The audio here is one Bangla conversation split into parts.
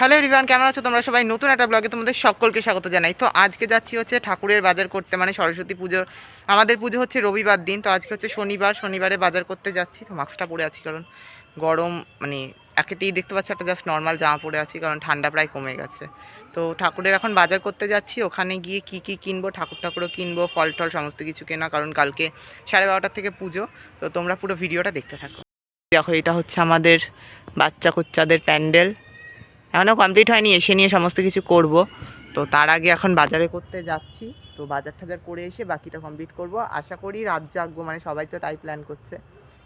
হ্যালো রিভান কেমন আছো? তোমরা সবাই নতুন একটা ব্লগে তোমাদের সকলকে স্বাগত জানাই। তো আজকে যাচ্ছি হচ্ছে ঠাকুরের বাজার করতে মানে সরস্বতী পুজো। আমাদের পুজো হচ্ছে রবিবার দিন, তো আজকে হচ্ছে শনিবার। শনিবারে বাজার করতে যাচ্ছি, তো মাস্কটা পরে আছি, কারণ গরম মানে একেতেই দেখতে পাচ্ছি, একটা জাস্ট নর্মাল জামা পরে আছি, কারণ ঠান্ডা প্রায় কমে গেছে। তো ঠাকুরের এখন বাজার করতে যাচ্ছি, ওখানে গিয়ে কি কি কিনবো, ঠাকুর ঠাকুরও কিনবো, ফল টল সমস্ত কিছু কেনা, কারণ কালকে সাড়ে বারোটার থেকে পুজো। তো তোমরা পুরো ভিডিওটা দেখতে থাকো। দেখো, এটা হচ্ছে আমাদের বাচ্চা কুচ্চাদের প্যান্ডেল। এখনও কমপ্লিট হয়নি, এসে নিয়ে সমস্ত কিছু করব। তো তার আগে এখন বাজারে করতে যাচ্ছি। তো বাজার টাজার করে এসে বাকিটা কমপ্লিট করব। আশা করি রাত জাগবো মানে সবাই তো তাই প্ল্যান করছে।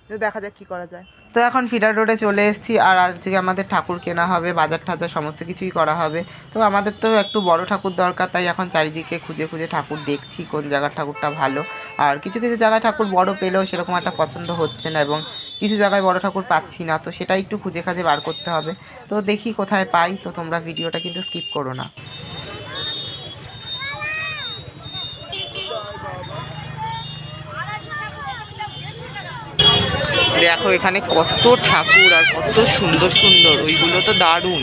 তো দেখা যাক কী করা যায়। তো এখন ফিডার রোডে চলে এসেছি, আর আজকে আমাদের ঠাকুর কেনা হবে, বাজার টাজার সমস্ত কিছুই করা হবে। তো আমাদের তো একটু বড় ঠাকুর দরকার, তাই এখন চারিদিকে খুঁজে খুঁজে ঠাকুর দেখছি, কোন জায়গার ঠাকুরটা ভালো। আর কিছু কিছু জায়গায় ঠাকুর বড় পেলেও সেরকম একটা পছন্দ হচ্ছে না, এবং কিছু জায়গায় বড় ঠাকুর পাচ্ছি না, তো সেটা একটু খুঁজে খাজে বার করতে হবে। তো দেখি কোথায় পাই, তো তোমরা ভিডিওটা কিন্তু স্কিপ করো না। দেখো এখানে কত ঠাকুর আর কত সুন্দর সুন্দর, ওইগুলো তো দারুণ।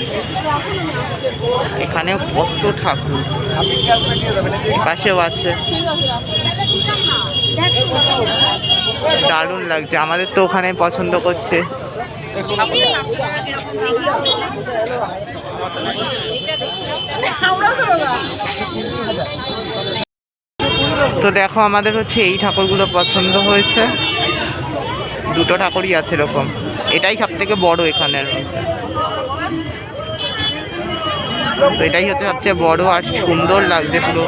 এখানে কত ঠাকুর। পাশেও আছে। দারুণ লাগছে। আমাদের তো ওখানে পছন্দ করছে। তো দেখো, আমাদের হচ্ছে এই ঠাকুরগুলো পছন্দ হয়েছে। দুটো ঠাকুরই আছে এরকম। এটাই সব থেকে বড় এখানের। এটাই হচ্ছে সবচেয়ে বড় আর সুন্দর লাগছে পুরো।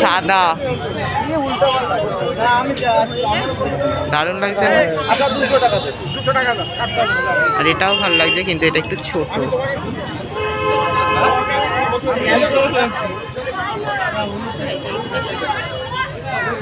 সাদা। দারুণ লাগছে না? আর এটাও ভালো লাগছে কিন্তু এটা একটু ছোট।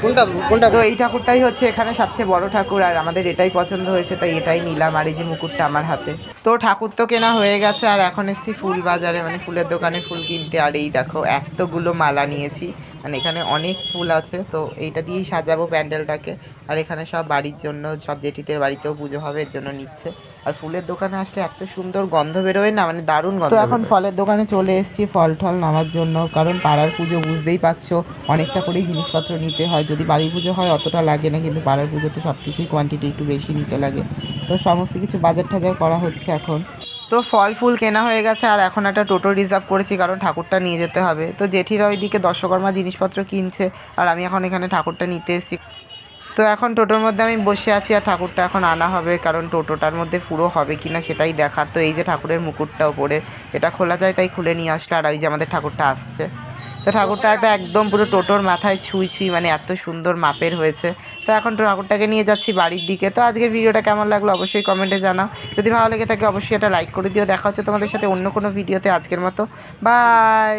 কোনটা কোনটা? তো এই ঠাকুরটাই হচ্ছে এখানে সবচেয়ে বড় ঠাকুর আর আমাদের এটাই পছন্দ হয়েছে তাই এটাই নিলাম আর এই যে মুকুটটা আমার হাতে। তো ঠাকুর তো কেনা হয়ে গেছে আর এখন এসেছি ফুল বাজারে মানে ফুলের দোকানে ফুল কিনতে। আর এই দেখো এতগুলো মালা নিয়েছি মানে এখানে অনেক ফুল আছে তো এইটা দিয়েই সাজাবো প্যান্ডেলটাকে। আর এখানে সব বাড়ির জন্য সব জেঠিদের বাড়িতেও পুজো হবে এর জন্য নিচ্ছে। আর ফুলের দোকানে আসলে এত সুন্দর গন্ধ বেরোয় না মানে দারুণ গন্ধ এখন ফলের দোকানে চলে এসেছি ফল টল নামার জন্য কারণ পাড়ার পুজো বুঝতেই পারছ অনেকটা করেই জিনিসপত্র নিতে হয়। যদি বাড়ির পুজো হয় অতটা লাগে না কিন্তু পাড়ার পুজোতে সব কিছুই কোয়ান্টিটি একটু বেশি নিতে লাগে। তো সমস্ত কিছু বাজার টাজার করা হচ্ছে এখন। তো ফল ফুল কেনা হয়ে গেছে, আর এখন একটা টোটো রিজার্ভ করেছি, কারণ ঠাকুরটা নিয়ে যেতে হবে। তো জেঠিরা ওইদিকে দর্শকর্মা জিনিসপত্র কিনছে, আর আমি এখন এখানে ঠাকুরটা নিতে এসেছি। তো এখন টোটোর মধ্যে আমি বসে আছি, আর ঠাকুরটা এখন আনা হবে, কারণ টোটোটার মধ্যে পুরো হবে কি না সেটাই দেখার। তো এই যে ঠাকুরের মুকুটটা ওপরে, এটা খোলা যায়, তাই খুলে নিয়ে আসলে, আর ওই যে আমাদের ঠাকুরটা আসছে। তো ঠাকুরটা একটা একদম পুরো টোটোর মাথায় ছুঁই ছুঁই মানে এত সুন্দর মাপের হয়েছে। তো এখন ঠাকুরটাকে নিয়ে যাচ্ছি বাড়ির দিকে। তো আজকের ভিডিওটা কেমন লাগল অবশ্যই কমেন্টে জানাও। যদি ভালো লেগে থাকে অবশ্যই একটা লাইক করে দিও। দেখা হচ্ছে তোমাদের সাথে অন্য কোনো ভিডিওতে আজকের মতো। বাই